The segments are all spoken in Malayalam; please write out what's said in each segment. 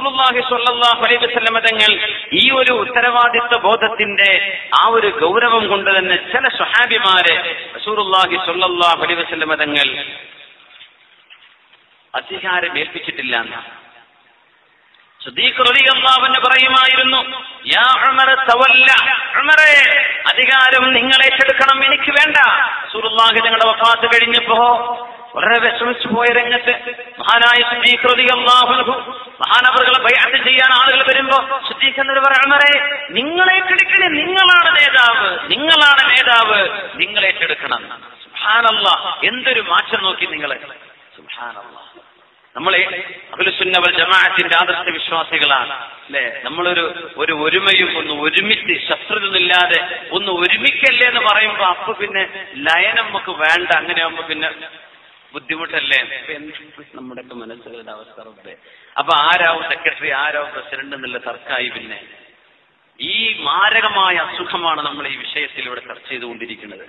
റസൂലുള്ളാഹി അലൈഹി തങ്ങൾ ഈ ഒരു ഉത്തരവാദിത്വ ബോധത്തിന്റെ ആ ഒരു ഗൗരവം കൊണ്ട് തന്നെ ചില സ്വഹാബിമാരെ റസൂലുള്ളാഹി അലൈഹി തങ്ങൾ അധികാരം ഏൽപ്പിച്ചിട്ടില്ല എന്നാണ് സുദീഖ് പറയുമായിരുന്നു യാ തവല്ല അധികാരം നിങ്ങൾ ഏറ്റെടുക്കണം എനിക്ക് വേണ്ട. സുറുല്ലാഹി ഞങ്ങളുടെ വഫാത്ത് കഴിഞ്ഞപ്പോ വളരെ വിഷമിച്ചു പോയ രംഗത്ത് മഹാനായ സുദീഖ് റളിയല്ലാഹു മഹാനവറുകളെ ബൈഅത്ത് ചെയ്യാൻ ആളുകൾ വരുമ്പോ സുദീഖ് എന്നൊരു നിങ്ങളെ ഏറ്റെടുക്കണേ നിങ്ങളാണ് നേതാവ് നിങ്ങളാണ് നേതാവ് നിങ്ങളെ ഏറ്റെടുക്കണം സുഹാനല്ല എന്തൊരു മാറ്റം നോക്കി നിങ്ങളെ. സുഹാനല്ല നമ്മളെ അഖിലുസുന്നവൽ ജമാഅത്തിന്റെ ആദർശ വിശ്വാസികളാണ് അല്ലെ? നമ്മളൊരു ഒരു ഒരുമയും ഒന്ന് ഒരുമിച്ച് ശത്രുതയില്ലാതെ ഒന്ന് ഒരുമിക്കല്ലേ എന്ന് പറയുമ്പോ അപ്പൊ പിന്നെ ലയനം നമുക്ക് വേണ്ട അങ്ങനെ ആകുമ്പോ പിന്നെ ബുദ്ധിമുട്ടല്ലേ? നമ്മുടെ നമ്മുടെയൊക്കെ മനസ്സിലുള്ള അവസ്ഥ റബ്ബേ അപ്പൊ ആരാവും സെക്രട്ടറി ആരാവും പ്രസിഡന്റ് എന്നുള്ള തർക്കായി പിന്നെ. ഈ മാരകമായ അസുഖമാണ് നമ്മൾ ഈ വിഷയത്തിൽ ഇവിടെ ചർച്ച ചെയ്തുകൊണ്ടിരിക്കുന്നത്.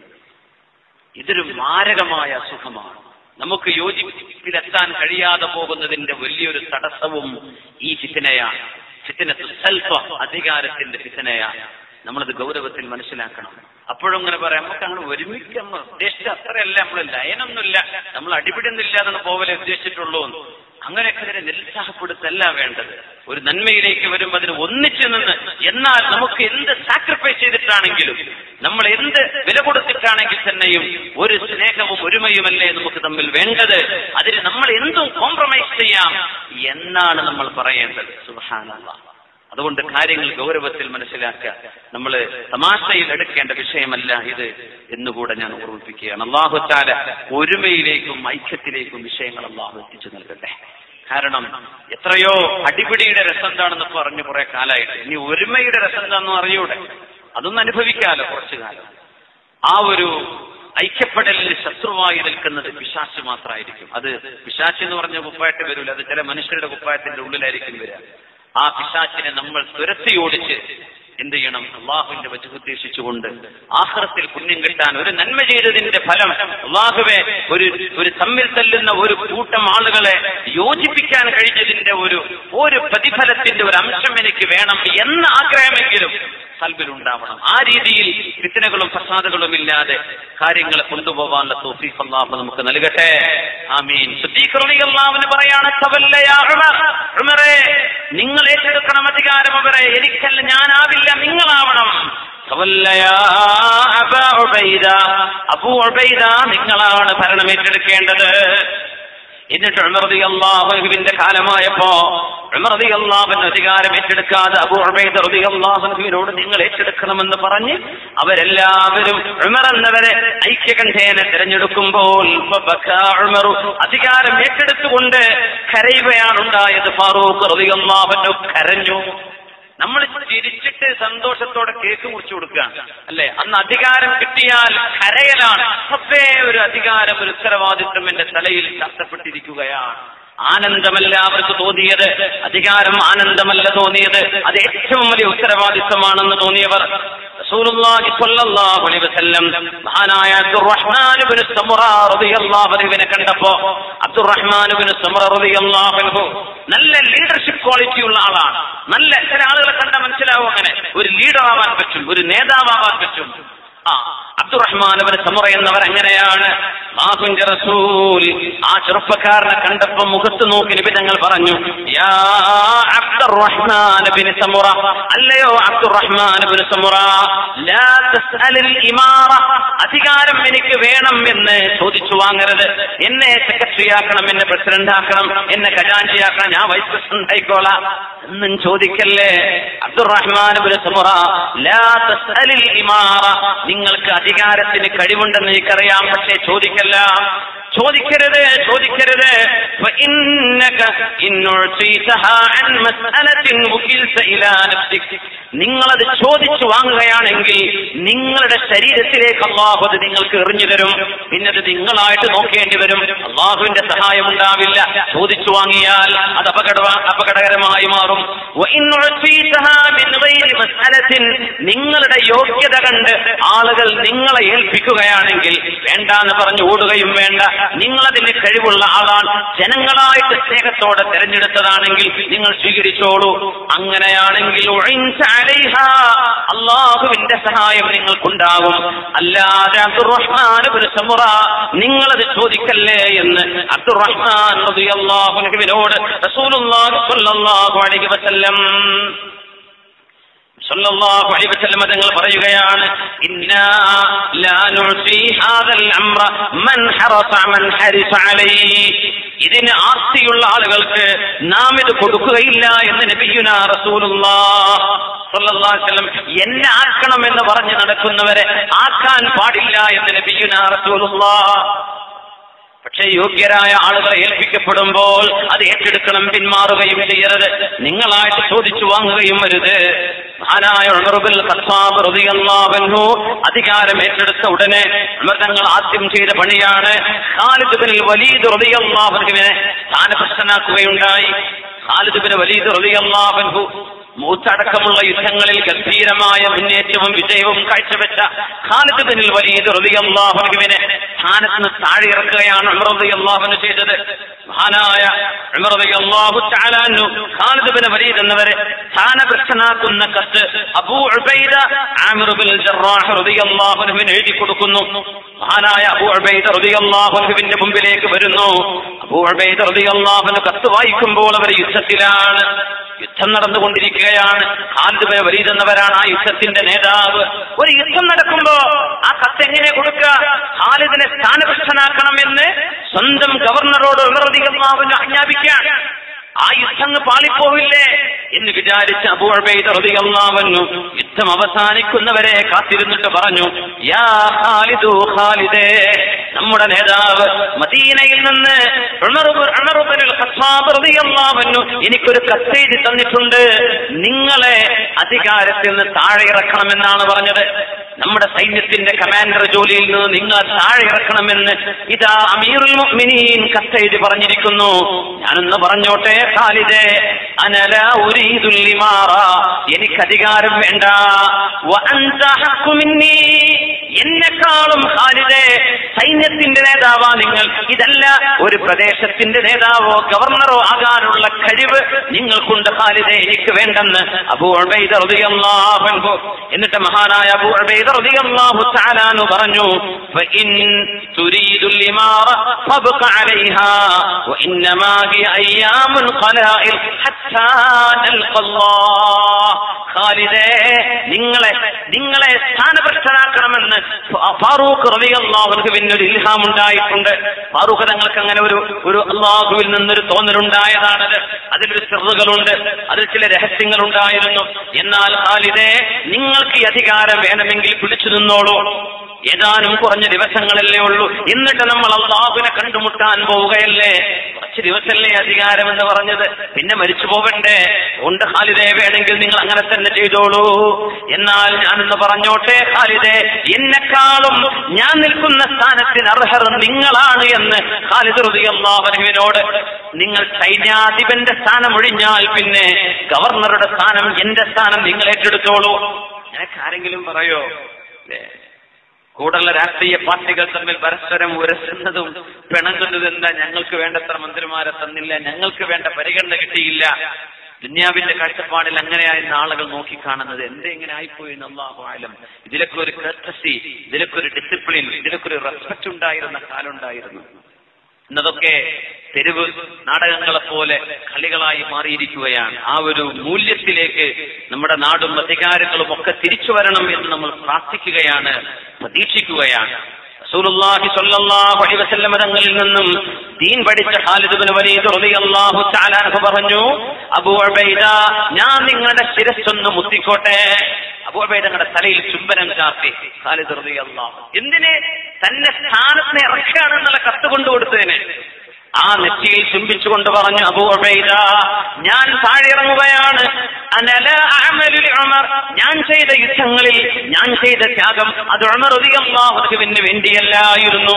ഇതൊരു മാരകമായ അസുഖമാണ്. നമുക്ക് യോജിപ്പിലെത്താൻ കഴിയാതെ പോകുന്നതിന്റെ വലിയൊരു തടസ്സവും ഈ ചിത്തനയാണ്. ഫിത്തന സ്വൽപ്പ അധികാരത്തിന്റെ ഫിത്തനയാണ് നമ്മളത് ഗൗരവത്തിൽ മനസ്സിലാക്കണം. അപ്പോഴും ഇങ്ങനെ പറയാം നമുക്ക് അങ്ങനെ ഒരുമിച്ച് നമ്മൾ ഉദ്ദേശിച്ച അത്രയല്ല നമ്മൾ ലയനൊന്നുമില്ല. നമ്മൾ അടിപിടുന്നില്ല എന്നാണ് പോവലെ ഉദ്ദേശിച്ചിട്ടുള്ളൂ അങ്ങനെയൊക്കെ നിരുത്സാഹപ്പെടുത്തല്ല വേണ്ടത്. ഒരു നന്മയിലേക്ക് വരുമ്പോൾ അതിന് ഒന്നിച്ചു നിന്ന് എന്നാൽ നമുക്ക് എന്ത് സാക്രിഫൈസ് ചെയ്തിട്ടാണെങ്കിലും നമ്മൾ എന്ത് വില കൊടുത്തിട്ടാണെങ്കിൽ തന്നെയും ഒരു സ്നേഹവും ഒരുമയുമല്ലേ നമുക്ക് തമ്മിൽ വേണ്ടത്? അതിന് നമ്മൾ എന്തും കോംപ്രമൈസ് ചെയ്യാം എന്നാണ് നമ്മൾ പറയേണ്ടത്. സുഹാനുള്ള അതുകൊണ്ട് കാര്യങ്ങൾ ഗൗരവത്തിൽ മനസ്സിലാക്കുക. നമ്മൾ തമാശയിൽ എടുക്കേണ്ട വിഷയമല്ല ഇത് എന്നുകൂടെ ഞാൻ ഓർമ്മിപ്പിക്കുകയാണ്. അള്ളാഹുത്താല ഒരുമയിലേക്കും ഐക്യത്തിലേക്കും വിഷയങ്ങൾ അള്ളാഹു എത്തിച്ചു നൽകട്ടെ. കാരണം എത്രയോ അടിപിടിയുടെ രസം എന്താണെന്ന് പറഞ്ഞു കുറെ കാലമായിട്ട്. ഇനി ഒരുമയുടെ രസം എന്താണെന്ന് അറിയൂടെ? അതൊന്നും അനുഭവിക്കാലോ കുറച്ചു കാലം. ആ ഒരു ഐക്യപ്പെടലിൽ ശത്രുവായി നിൽക്കുന്നത് പിശാച്ച് മാത്രമായിരിക്കും അത് പിശാച്ച് എന്ന് പറഞ്ഞ കുപ്പായത്തിൽ വരില്ല അത് ചില മനുഷ്യരുടെ കുപ്പായത്തിന്റെ ഉള്ളിലായിരിക്കും വരിക ആ പിശാച്ചിനെ നമ്മൾ തുരത്തി ഓടിച്ച് എന്ത് ചെയ്യണം? അള്ളാഹുവിന്റെ വച്ച് ഉദ്ദേശിച്ചുകൊണ്ട് ആഹ്റത്തിൽ പുണ്യം കിട്ടാൻ ഒരു നന്മ ചെയ്തതിന്റെ ഫലം അള്ളാഹുവെ ഒരു ഒരു തമ്മിൽ തല്ലുന്ന ഒരു കൂട്ടം ആളുകളെ യോജിപ്പിക്കാൻ കഴിഞ്ഞതിന്റെ ഒരു ഒരു പ്രതിഫലത്തിന്റെ ഒരു അംശം എനിക്ക് വേണം എന്ന് ആഗ്രഹമെങ്കിലും കൽബിലുണ്ടാവണം. ആ രീതിയിൽ ഫിത്തനകളും ഫസാദുകളും ഇല്ലാതെ കാര്യങ്ങളെ കൊണ്ടുപോകാനുള്ള തോഫീസ് അള്ളാഹു നമുക്ക് നൽകട്ടെ. ആമീൻ. അള്ളാഹുവിന് പറയാണ് നിങ്ങൾ ഏറ്റെടുക്കണം അധികാരം അവരെ എനിക്കല്ല ഞാനാവില്ല നിങ്ങളാവണം. അബാ നിങ്ങളാണ് ഭരണം ഏറ്റെടുക്കേണ്ടത്. എന്നിട്ട് ഉമർദി അള്ളാഹുവിന്റെ കാലമായപ്പോ ഉമർദി അള്ളാഹുവിന് അധികാരം ഏറ്റെടുക്കാതെ അബു റതി അള്ളാഹുവിനോട് നിങ്ങൾ ഏറ്റെടുക്കണമെന്ന് പറഞ്ഞ് അവരെല്ലാവരും ഉമർ എന്നവരെ ഐക്യകണ്ഠേന തിരഞ്ഞെടുക്കുമ്പോൾ അധികാരം ഏറ്റെടുത്തുകൊണ്ട് കരയുകയാണുണ്ടായത് ഫാറൂഖ് റതി അള്ളാഹുവിന് കരഞ്ഞു. നമ്മൾ ചിരിച്ചിട്ട് സന്തോഷത്തോടെ കേക്ക് മുറിച്ചു കൊടുക്കുകയാണ് അല്ലെ? അന്ന് അധികാരം കിട്ടിയാൽ കരയലാണ്. അപ്പേ ഒരു അധികാരം ഒരു ഉത്തരവാദിത്വം എന്റെ തലയിൽ ചാർത്തപ്പെട്ടിരിക്കുകയാണ് ആനന്ദമല്ല അവർക്ക് തോന്നിയത് അധികാരം ആനന്ദമല്ല തോന്നിയത് അത് ഏറ്റവും വലിയ ഉത്തരവാദിത്തമാണെന്ന് തോന്നിയവർ മഹാനായ അൻഹുവിനെ കണ്ടപ്പോ അൻഹു നല്ല ലീഡർഷിപ്പ് ക്വാളിറ്റി ഉള്ള ആളാണ്. നല്ല ചില ആളുകളെ കണ്ട മനസ്സിലാവും അങ്ങനെ. ഒരു ലീഡർ ആവാൻ പറ്റും ഒരു നേതാവാൻ പറ്റും. ആ അബ്ദുറഹ്മാൻ ഇബ്നു സമറയുന്നവർ അങ്ങനെയാണ് ആ ചെറുപ്പക്കാരനെ കണ്ടപ്പോ മുഖത്ത് നോക്കി നബി തങ്ങൾ പറഞ്ഞു യാ അബ്ദുറഹ്മാൻ അല്ലയോ അബ്ദുറഹ്മാൻ ലാ ഇമാറ. അധികാരം എനിക്ക് വേണം എന്ന് ചോദിച്ചു വാങ്ങരുത്. എന്നെ സെക്രട്ടറി ആക്കണം എന്നെ പ്രസിഡന്റ് ആക്കണം എന്നെ ഖജാൻജിയാക്കണം. ഞാൻ വൈസ് പ്രസിഡന്റ് ആയിക്കോളാം. എന്നും ചോദിക്കല്ലേ? അബ്ദുറഹ്മാൻ ലാ ഇമാറ. നിങ്ങൾക്ക് അധികാരത്തിന് കഴിവുണ്ടെന്ന് എനിക്കറിയാം പക്ഷേ ചോദിക്കല്ല. ചോദിക്കരുത് ചോദിക്കരുത്. നിങ്ങളത് ചോദിച്ചു വാങ്ങുകയാണെങ്കിൽ നിങ്ങളുടെ ശരീരത്തിലേക്ക് അള്ളാഹു അത് നിങ്ങൾക്ക് എറിഞ്ഞു തരും. പിന്നത് നിങ്ങളായിട്ട് നോക്കേണ്ടി വരും. അള്ളാഹുവിന്റെ സഹായം ഉണ്ടാവില്ല. ചോദിച്ചു വാങ്ങിയാൽ അത് അപകട അപകടകരമായി മാറും. നിങ്ങളുടെ യോഗ്യത കണ്ട് ആളുകൾ നിങ്ങളെ ഏൽപ്പിക്കുകയാണെങ്കിൽ വേണ്ട എന്ന് പറഞ്ഞു ഓടുകയും വേണ്ട. നിങ്ങളതിന് കഴിവുള്ള ആളാണ്. ജനങ്ങളായിട്ട് സ്നേഹത്തോടെ തെരഞ്ഞെടുത്തതാണെങ്കിൽ നിങ്ങൾ സ്വീകരിച്ചോളൂ. അങ്ങനെയാണെങ്കിൽ. അള്ളാഹുവിന്റെ സഹായം നിങ്ങൾക്കുണ്ടാവും അല്ലാതെ അബ്ദുറഹ്മാൻ സമുറ നിങ്ങളത് ചോദിക്കല്ലേ എന്ന് അബ്ദുറഹ്മാൻ അള്ളാഹുനോട് റസൂലുള്ളാഹി സ്വല്ലല്ലാഹു അലൈഹി വസല്ലം തങ്ങൾ പറയുകയാണ് ഇതിന് ആസ്തിയുള്ള ആളുകൾക്ക് നാം ഇത് കൊടുക്കുകയില്ല എന്ന് നബിയുന വസല്ലം എന്നെ ആക്കണം എന്ന് പറഞ്ഞ് നടക്കുന്നവരെ ആക്കാൻ പാടില്ല എന്ന് നബിയുന റസൂലുല്ലാ പക്ഷെ യോഗ്യരായ ആളുകളെ ഏൽപ്പിക്കപ്പെടുമ്പോൾ അത് ഏറ്റെടുക്കണം പിന്മാറുകയും ചെയ്യരുത്. നിങ്ങളായിട്ട് ചോദിച്ചു വാങ്ങുകയും വരുത് മഹാനായ ഉണർബിൽ അൻഹു അധികാരം ഏറ്റെടുത്ത ഉടനെ ഉമർ തങ്ങൾ ആദ്യം ചെയ്ത പണിയാണ്. ഖാലിദ് ബിൻ വലീദ് റളിയല്ലാഹു അൻഹുവിനെ സ്ഥാനഭ്രഷ്ടനാക്കുകയുണ്ടായി. ഖാലിദ് ബിൻ വലീദ് റളിയല്ലാഹു അൻഹു മൂത്തടക്കമുള്ള യുദ്ധങ്ങളിൽ ഗംഭീരമായ മുന്നേറ്റവും വിജയവും കാഴ്ചവെച്ച ഖാലിദ് ബിൻ വലീദ് റളിയല്ലാഹു അൻഹുവിനെ സ്ഥാനത്ത് നിന്ന് താഴെ ഇറക്കുകയാണ് ഉമർ അള്ളാഹുവിന് ചെയ്തത്. മഹാനായ ഉമർ അള്ളാഹു ചാലാനു അൻഹു ഖാലിദ് ബിൻ വലീദ് എന്നവരെ സ്ഥാനഭ്രഷ്ടനാക്കുന്ന കത്ത് Abu Ubaidah Amir bin Jarrah റളിയല്ലാഹു അൻഹുവിന് എഴുതി കൊടുക്കുന്നു. മഹാനായ അബൂ ഉബൈദ അൻഹുവിന്റെ മുമ്പിലേക്ക് വരുന്നു. അബൂ ഉബൈദ റളിയല്ലാഹു അൻഹു കത്ത് വായിക്കുമ്പോൾ അവർ യുദ്ധത്തിലാണ്. യുദ്ധം നടന്നുകൊണ്ടിരിക്കുകയാണ്. ഖാലിദ് വലീദ് എന്നവരാണ് ആ യുദ്ധത്തിന്റെ നേതാവ്. ഒരു യുദ്ധം നടക്കുമ്പോ ആ കത്ത് എങ്ങനെ കൊടുക്കുക ഖാലിദിനെ സ്ഥാനഭ്രഷ്ടനാക്കണമെന്ന് സ്വന്തം ഗവർണറോട് ഉമർദികളാവിന് ആജ്ഞാപിക്കുകയാണ് ആ യുദ്ധം പാളിപ്പോവില്ലേ എന്ന് വിചാരിച്ച അബൂഅബൈദറിയാവുന്നു യുദ്ധം അവസാനിക്കുന്നവരെ കാത്തിരുന്നിട്ട് പറഞ്ഞു യാ ഖാലിദു ഖാലിദേ നമ്മുടെ നേതാവ് മദീനയിൽ നിന്ന് എനിക്കൊരു കത്തെഴുതി തന്നിട്ടുണ്ട്. നിങ്ങളെ അധികാരത്തിൽ നിന്ന് താഴെ ഇറക്കണമെന്നാണ് പറഞ്ഞത്. നമ്മുടെ സൈന്യത്തിന്റെ കമാൻഡർ ജോലിയിൽ നിന്ന് നിങ്ങൾ താഴെ ഇറക്കണമെന്ന് ഇതാ അമീറുൽ മുഅ്മിനീൻ കത്തെഴുതി പറഞ്ഞിരിക്കുന്നു. ഞാനൊന്ന് പറഞ്ഞോട്ടെ ഖാലിദേ? അനല എനിക്ക് അധികാരം വേണ്ട. വ അൻത ഹഖു എന്നെക്കാളും ഖാലിദേ സൈന്യത്തിന്റെ നേതാവാ നിങ്ങൾ ഇതല്ല ഒരു പ്രദേശത്തിന്റെ നേതാവോ ഗവർണറോ ആകാനുള്ള കഴിവ് നിങ്ങൾക്കുണ്ട് ഖാലിദേ എനിക്ക് വേണ്ടെന്ന് അബൂ ഉബൈദ റളിയല്ലാഹു അൻഹു എന്നിട്ട് മഹാനായ അബൂ ഉബൈദ റളിയല്ലാഹു തആല അൻഹു പറഞ്ഞു ഫഇൻ തുരീദു الإمارة فابق عليها وإنما هي أيام قلائل حتى نلقى الله ഖാലിദേ നിങ്ങളെ നിങ്ങളെ സ്ഥാനഭ്രഷ്ടനാക്കണമെന്ന് ഫാറൂഖ് റളിയല്ലാഹുവിന് പിന്നെ ഒരു ഇൽഹാം ഉണ്ടായിട്ടുണ്ട്. ഫാറൂഖ് തങ്ങൾക്ക് അങ്ങനെ ഒരു ഒരു അള്ളാഹുവിൽ നിന്നൊരു തോന്നലുണ്ടായതാണത്. അതിലൊരു ചെറുകളുണ്ട് അതിൽ ചില രഹസ്യങ്ങൾ ഉണ്ടായിരുന്നു എന്നാൽ ഖാലിദേ നിങ്ങൾക്ക് ഈ അധികാരം വേണമെങ്കിൽ പിടിച്ചു നിന്നോളൂ. ഏതാനും കുറഞ്ഞ ദിവസങ്ങളല്ലേ ഉള്ളൂ. എന്നിട്ട് നമ്മൾ അള്ളാഹുവിനെ കണ്ടുമുട്ടാൻ പോവുകയല്ലേ? കുറച്ച് ദിവസമല്ലേ അധികാരം എന്ന് പറഞ്ഞത്. പിന്നെ മരിച്ചു പോകണ്ടേ? ഉണ്ട് ഖാലിദേ വേണമെങ്കിൽ നിങ്ങൾ അങ്ങനെ തന്നെ ചെയ്തോളൂ. എന്നാൽ ഞാനെന്ന് പറഞ്ഞോട്ടെ ഖാലിദേ എന്നെക്കാളും ഞാൻ നിൽക്കുന്ന സ്ഥാനത്തിന് അർഹർ നിങ്ങളാണ് എന്ന് ഖാലിദ് റളിയല്ലാഹുവിനോട് നിങ്ങൾ സൈന്യാധിപന്റെ സ്ഥാനം ഒഴിഞ്ഞാൽ പിന്നെ ഗവർണറുടെ സ്ഥാനം എന്റെ സ്ഥാനം നിങ്ങൾ ഏറ്റെടുത്തോളൂ. നിനക്ക് ആരെങ്കിലും പറയോ? കൂടെയുള്ള രാഷ്ട്രീയ പാർട്ടികൾ തമ്മിൽ പരസ്പരം ഉരസുന്നതും പിണങ്ങുന്നതും എന്താ? ഞങ്ങൾക്ക് വേണ്ടത്ര മന്ത്രിമാരെ തന്നില്ല ഞങ്ങൾക്ക് വേണ്ട പരിഗണന കിട്ടിയില്ല. ദുന്യാവിന്റെ കാഴ്ചപ്പാടിൽ അങ്ങനെയായിരുന്ന ആളുകൾ നോക്കിക്കാണുന്നത്. എന്തേ ഇങ്ങനെ ആയിപ്പോയി അള്ളാഹു ആലം. ഇതിലൊക്കെ ഒരു കർട്ടസി ഇതിലൊക്കെ ഒരു ഡിസിപ്ലിൻ ഇതിലൊക്കെ ഒരു റെസ്പെക്ട് ഉണ്ടായിരുന്ന കാലം ഉണ്ടായിരുന്നു. എന്നതൊക്കെ തെരുവ് നാടകങ്ങളെ പോലെ കളികളായി മാറിയിരിക്കുകയാണ്. ആ ഒരു മൂല്യത്തിലേക്ക് നമ്മുടെ നാടും അധികാരങ്ങളും ഒക്കെ തിരിച്ചു വരണം എന്ന് നമ്മൾ പ്രാർത്ഥിക്കുകയാണ് പ്രതീക്ഷിക്കുകയാണ്. റസൂലുള്ളാഹി സ്വല്ലല്ലാഹു അലൈഹി വസല്ലം തങ്ങളിൽ നിന്നും ദീൻ പഠിച്ച ഖാലിദ് ഇബ്നു വലീദ് റളിയല്ലാഹു തആല പറഞ്ഞു അബൂ ഉബൈദ ഞാൻ നിങ്ങളുടെ ശിരസ്സൊന്ന് മുത്തിക്കോട്ടെ. അബൂ ഉബൈദ തലയിൽ ചുംബനം ചാർത്തി ഖാലിദ് റളിയല്ലാഹു എന്തിന് തന്നെ സ്ഥാനത്തിന് ഇറക്കുകയാണെന്നുള്ള കത്ത് കൊണ്ടു കൊടുത്തതിന് ആ നെറ്റിയിൽ ചുംബിച്ചുകൊണ്ട് പറഞ്ഞു അബൂ ഉബൈദ ഞാൻ താഴെ ഇറങ്ങുകയാണ് അനല ഉമർ ഞാൻ ചെയ്ത യുദ്ധങ്ങളിൽ ഞാൻ ചെയ്ത ത്യാഗം അത് ഉമർ റളിയല്ലാഹുവിന് വേണ്ടിയല്ലായിരുന്നു.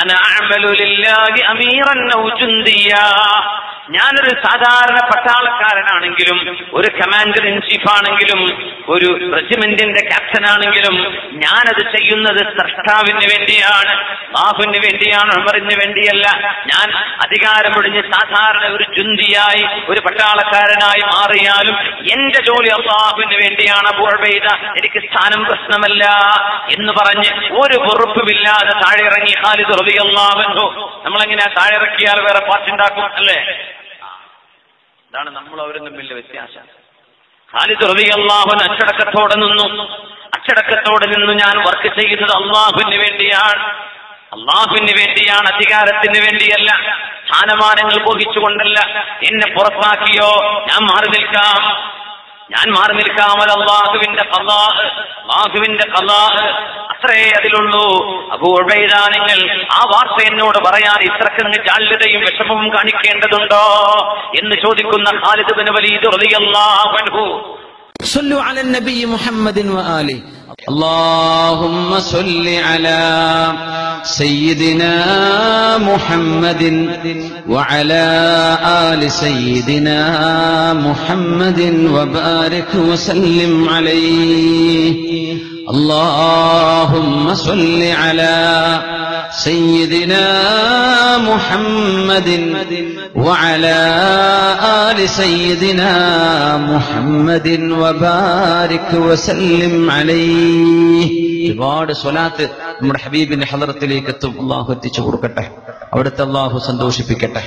അന അഅമലു ലില്ലാഹി അമീറൻ ഞാനൊരു സാധാരണ പട്ടാളക്കാരനാണെങ്കിലും ഒരു കമാൻഡർ ഇൻ ചീഫ് ആണെങ്കിലും ഒരു റെജിമെന്റിന്റെ ക്യാപ്റ്റൻ ആണെങ്കിലും ഞാനത് ചെയ്യുന്നത് സ്രഷ്ടാവിന് വേണ്ടിയാണ് ബാഹുവിന് വേണ്ടിയാണ് ഉമറിന് വേണ്ടിയല്ല. ഞാൻ അധികാരമൊഴിഞ്ഞ് സാധാരണ ഒരു ചുന്തിയായി ഒരു പട്ടാളക്കാരനായി മാറിയാലും എന്റെ ജോലി അള്ളാഹുവിന് വേണ്ടിയാണ് അബൂബൈദ എനിക്ക് സ്ഥാനം പ്രശ്നമല്ല എന്ന് പറഞ്ഞ് ഒരു പൊറുപ്പുമില്ലാതെ താഴെ ഇറങ്ങി ഖാലിദ് റളിയല്ലാഹു നമ്മളെങ്ങനെ താഴെ ഇറക്കിയാൽ വേറെ പാർട്ടുണ്ടാക്കും അല്ലേ? ഇതാണ് നമ്മൾ അവരും തമ്മിലുള്ള വ്യത്യാസം. ഖാലിദ് റബി അള്ളാഹുൻ അച്ചടക്കത്തോടെ നിന്നു. അച്ചടക്കത്തോടെ നിന്ന് ഞാൻ വർക്ക് ചെയ്യുന്നത് അള്ളാഹുവിന് വേണ്ടിയാണ്. അള്ളാഹുവിന് വേണ്ടിയാണ് അധികാരത്തിന് വേണ്ടിയല്ല. സ്ഥാനമാനങ്ങൾ ബോധിച്ചുകൊണ്ടല്ല. എന്നെ പുറത്താക്കിയോ ഞാൻ മാറി നിൽക്കാം. ഞാൻ മാറി നിൽക്കാം അത് അള്ളാഹുവിന്റെ കലാ. അള്ളാഹുവിന്റെ അത്രേ അതിലുള്ളൂ അബൂഴൈത നിങ്ങൾ ആ വാർത്ത എന്നോട് പറയാൻ ഇത്രക്കങ്ങ് ജാള്യതയും വിഷമവും കാണിക്കേണ്ടതുണ്ടോ എന്ന് ചോദിക്കുന്ന ഖാലിദ് ബിൻ വലീദ് റളിയല്ലാഹു അൻഹു صلوا على النبي محمد وآله اللهم صل على سيدنا محمد وعلى آل سيدنا محمد وبارك وسلم عليه اللهم صل على سيدنا محمد وعلى آل سيدنا محمد وبارك وسلم عليه ഒരുപാട് സ്വലാത്ത് നമ്മുടെ ഹബീബിന്റെ ഹലറത്തിലേക്ക് എത്തും അള്ളാഹു എത്തിച്ചു കൊടുക്കട്ടെ അവിടുത്തെ അള്ളാഹു സന്തോഷിപ്പിക്കട്ടെ